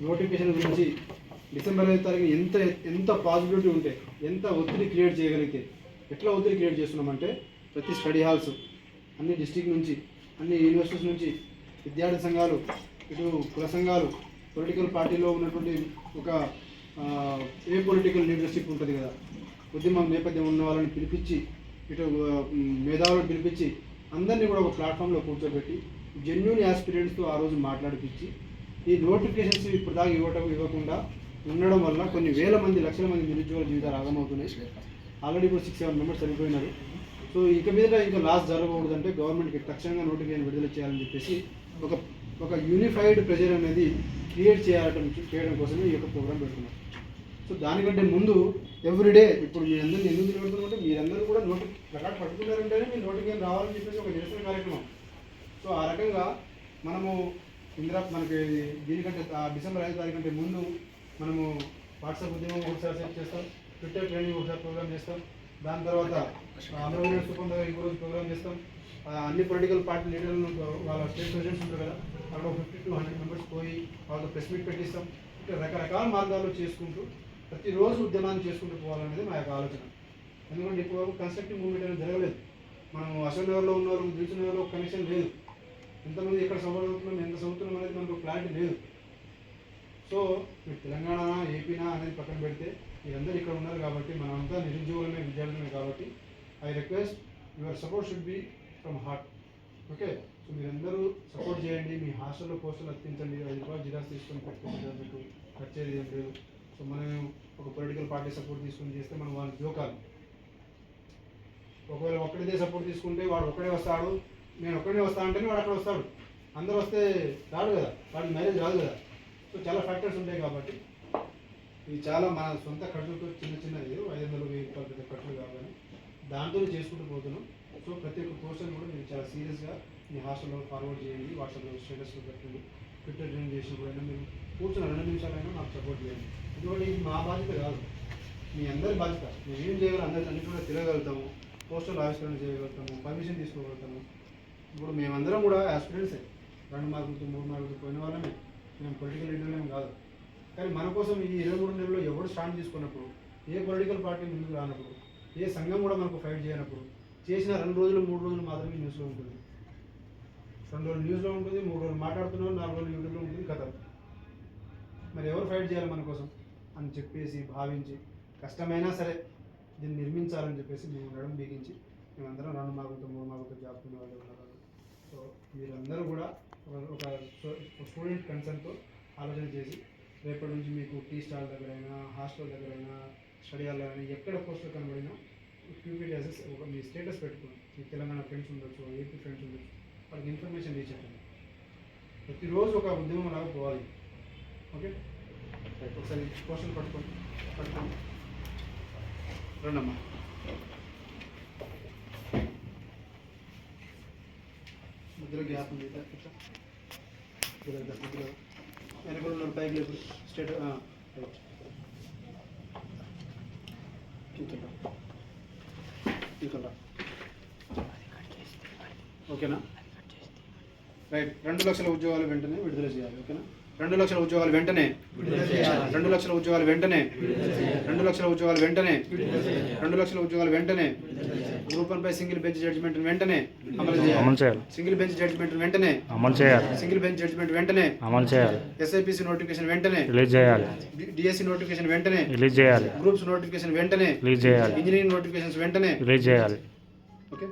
Notification గురించి December ఐదు తారీఖు ఎంత ఎంత పాజిబిలిటీ ఉంటే ఎంత ఒత్తిడి క్రియేట్ చేయగలిగితే ఎట్లా ఒత్తిడి క్రియేట్ చేస్తున్నామంటే ప్రతి స్టడీ హాల్స్ అన్ని డిస్టిక్ నుంచి అన్ని యూనివర్సిటీస్ నుంచి విద్యార్థి సంఘాలు ఇటు కుల సంఘాలు పొలిటికల్ పార్టీలో ఉన్నటువంటి ఒక ఏ పొలిటికల్ లీడర్షిప్ ఉంటుంది కదా ఉద్యమం నేపథ్యం ఉన్న వాళ్ళని పిలిపించి ఇటు మేధావులను పిలిపించి అందరినీ కూడా ఒక ప్లాట్ఫామ్లో కూర్చోబెట్టి జెన్యున్ యాస్పిరెంట్స్తో ఆ రోజు మాట్లాడిపించి ఈ నోటిఫికేషన్స్ ఇప్పుడు దాకా ఇవ్వటం ఇవ్వకుండా ఉండడం వల్ల కొన్ని వేల మంది లక్షల మంది నిరుద్యోగుల జీవితాలు ఆగమవుతున్నాయి. ఆల్రెడీ ఇప్పుడు సిక్స్ సెవెన్ మెంబర్స్ చనిపోయినారు. సో ఇక మీద ఇంకా లాస్ జరగకూడదంటే గవర్నమెంట్కి తక్షణంగా నోటిఫికేషన్ విడుదల చేయాలని చెప్పేసి ఒక ఒక యూనిఫైడ్ ప్రెజర్ అనేది క్రియేట్ చేయడం చేయడం కోసమే ఈ యొక్క ప్రోగ్రామ్ పెడుతున్నాం సో దానికంటే ముందు ఎవ్రీడే ఇప్పుడు మీరందరూ ఎందుకు నిలబడుతున్నారంటే మీరందరూ కూడా నోటి ప్రకారం పట్టుకున్నారంటేనే మీ నోటిఫికేషన్ రావాలని చెప్పేసి ఒక నిరసన కార్యక్రమం. సో ఆ రకంగా మనము ఇందిరా మనకి దీనికంటే డిసెంబర్ ఐదు తారీఖు కంటే ముందు మనము వాట్సాప్ ఉద్యమం ఒకసారి సెట్ చేస్తాం ట్విట్టర్ ట్రైనింగ్ ఒకసారి ప్రోగ్రామ్ చేస్తాం దాని తర్వాత అమరవీరుల స్థూపం ఇంకో రోజు ప్రోగ్రామ్ చేస్తాం. అన్ని పొలిటికల్ పార్టీ లీడర్లను వాళ్ళ స్టేట్ ప్రెసిడెంట్స్ ఉంటారు కదా అక్కడ ఫిఫ్టీ టు హండ్రెడ్ మెంబర్స్ పోయి వాళ్ళతో ప్రెస్ మీట్ పెట్టిస్తాం. ఇట్లా రకరకాల మార్గాల్లో చేసుకుంటూ ప్రతిరోజు ఉద్యమాన్ని చేసుకుంటూ పోవాలనేది మా యొక్క ఆలోచన. ఎందుకంటే ఇప్పుడు కన్స్ట్రక్టివ్ మూవ్మెంట్ అనేది జరగలేదు. మనం అశోక్ నగర్లో ఉన్న వాళ్ళకి దిల్సు నగర్లో కనెక్షన్ లేదు. ఎంతమంది ఎక్కడ చదువుతున్నాం ఎంత చదువుతున్నాం అనేది మనకు క్లారిటీ లేదు. సో మీరు తెలంగాణ ఏపీనా అనేది పక్కన పెడితే మీరందరూ ఇక్కడ ఉన్నారు కాబట్టి మనమంతా నిరుద్యోగులమే విద్యార్థులమే కాబట్టి I request your support should be from heart okay so మీరందరూ సపోర్ట్ చేయండి. మీ హాస్టల్లో పోస్టులు అత్తించండి ఐదు రూపాయలు జిరాక్స్ తీసుకొని పెట్టుకుంటే మీకు ఖర్చేది ఏం లేదు. సో మనం ఒక పొలిటికల్ పార్టీ సపోర్ట్ తీసుకొని చేస్తే మనం వాళ్ళని జోకాలి. ఒకవేళ ఒక్కడిదే సపోర్ట్ తీసుకుంటే వాడు ఒక్కడే వస్తాడు. నేను ఒక్కడే వస్తా అంటేనే వాడు అక్కడ వస్తాడు. అందరూ వస్తే రాడు కదా వాడికి మ్యారేజ్ రాదు కదా. సో చాలా ఫ్యాక్టర్స్ ఉంటాయి కాబట్టి ఇవి చాలా మన సొంత ఖర్చులతో చిన్న చిన్నది ఐదు వందలు వెయ్యి రూపాయలు పెద్ద ఖర్చులు కావాలి. దాంతో చేసుకుంటూ పోతున్నాం. సో ప్రతి ఒక్క పోర్షన్ కూడా మీరు చాలా సీరియస్గా మీ హాస్టల్లో ఫార్వర్డ్ చేయండి వాట్సాప్లో స్టేటస్లో పెట్టండి ట్విట్టర్ ట్రైన్ చేసినప్పుడైనా మీరు కూర్చున్న రెండు నిమిషాలైనా నాకు సపోర్ట్ చేయండి. ఎందుకంటే ఇది మా బాధ్యత కాదు. మీ అందరి బాధ్యత. మేము ఏం చేయగలం? అందరి అన్ని కూడా తిరగలుగుతాము పోస్టర్లు ఆవిష్కరణ చేయగలుగుతాము. పర్మిషన్ తీసుకోగలుగుతాము. ఇప్పుడు మేమందరం కూడా ఆస్పిరెంట్సే రెండు మార్కులతో మూడు మార్కులతో పోయిన వాళ్ళమే. మేము పొలిటికల్ లీడర్లేం కాదు. కానీ మన కోసం ఈ ఇరవై మూడు నెలల్లో ఎవరు స్టాండ్ తీసుకున్నప్పుడు ఏ పొలిటికల్ పార్టీ ముందుకు రానప్పుడు ఏ సంఘం కూడా మనకు ఫైట్ చేయనప్పుడు చేసిన రెండు రోజులు మూడు రోజులు మాత్రమే న్యూస్లో ఉంటుంది. రెండు రోజులు న్యూస్లో ఉంటుంది మూడు రోజులు మాట్లాడుతున్నాం నాలుగు రోజులు యూట్యూబ్లో ఉంటుంది కథ. మరి ఎవరు ఫైట్ చేయాలి మన కోసం? అని చెప్పేసి భావించి కష్టమైనా సరే దీన్ని నిర్మించాలని చెప్పేసి మేము నడుము బిగించి మేమందరం రెండు మార్కులతో మూడు మార్కులతో జాబుకునే వాళ్ళు ఉన్నారు. సో మీరందరూ కూడా ఒక- స్టూడెంట్ కన్సర్న్తో ఆలోచన చేసి రేపటి నుంచి మీకు టీ స్టాల్ దగ్గరైనా హాస్టల్ దగ్గరైనా స్టడీ హాల్ అయినా ఎక్కడ పోస్టులు కనబడినా క్యూపీటీ అసెస్ ఒక మీ స్టేటస్ పెట్టుకోండి. మీ తెలంగాణ ఫ్రెండ్స్ ఉండొచ్చు ఏపీ ఫ్రెండ్స్ ఉండొచ్చు. వాళ్ళకి ఇన్ఫర్మేషన్ రీచ్ అవ్వండి. ప్రతిరోజు ఒక ఉద్యమం లాగా పోవాలి. ఓకే? ఒకసారి పోస్టులు పట్టుకోండి. పట్టుకోండి. రండమ్మా. మధ్యలో గ్యాప్ ఉంది. వెనకాల ఉన్న పైకి లేపు. స్ట్రేట్ రైట్ ఇంకా ఇంకా ఓకేనా? రైట్ రెండు లక్షల ఉద్యోగాలు వెంటనే విడుదల చేయాలి. ఓకేనా? రెండు లక్షల ఉద్యోగాలు వెంటనే రెండు లక్షల ఉద్యోగాలు వెంటనే రెండు లక్షల ఉద్యోగాలు వెంటనే రెండు లక్షల ఉద్యోగాలు వెంటనే గ్రూప్ వన్ పై సింగిల్ బెంచ్ జడ్జిమెంట్ వెంటనే అమలు చేయాలి. సింగిల్ బెంచ్ జడ్జిమెంట్ వెంటనే అమలు చేయాలి. సింగిల్ బెంచ్ జడ్జిమెంట్ వెంటనే అమలు చేయాలి. ఎస్ఐపిసి నోటిఫికేషన్ వెంటనే రిలీజ్ చేయాలి. డిఎస్సి నోటిఫికేషన్ వెంటనే రిలీజ్ చేయాలి. గ్రూప్స్ నోటిఫికేషన్ వెంటనే రిలీజ్ చేయాలి. ఇంజనీరింగ్ నోటిఫికేషన్స్ వెంటనే రిలీజ్ చేయాలి. ఓకే.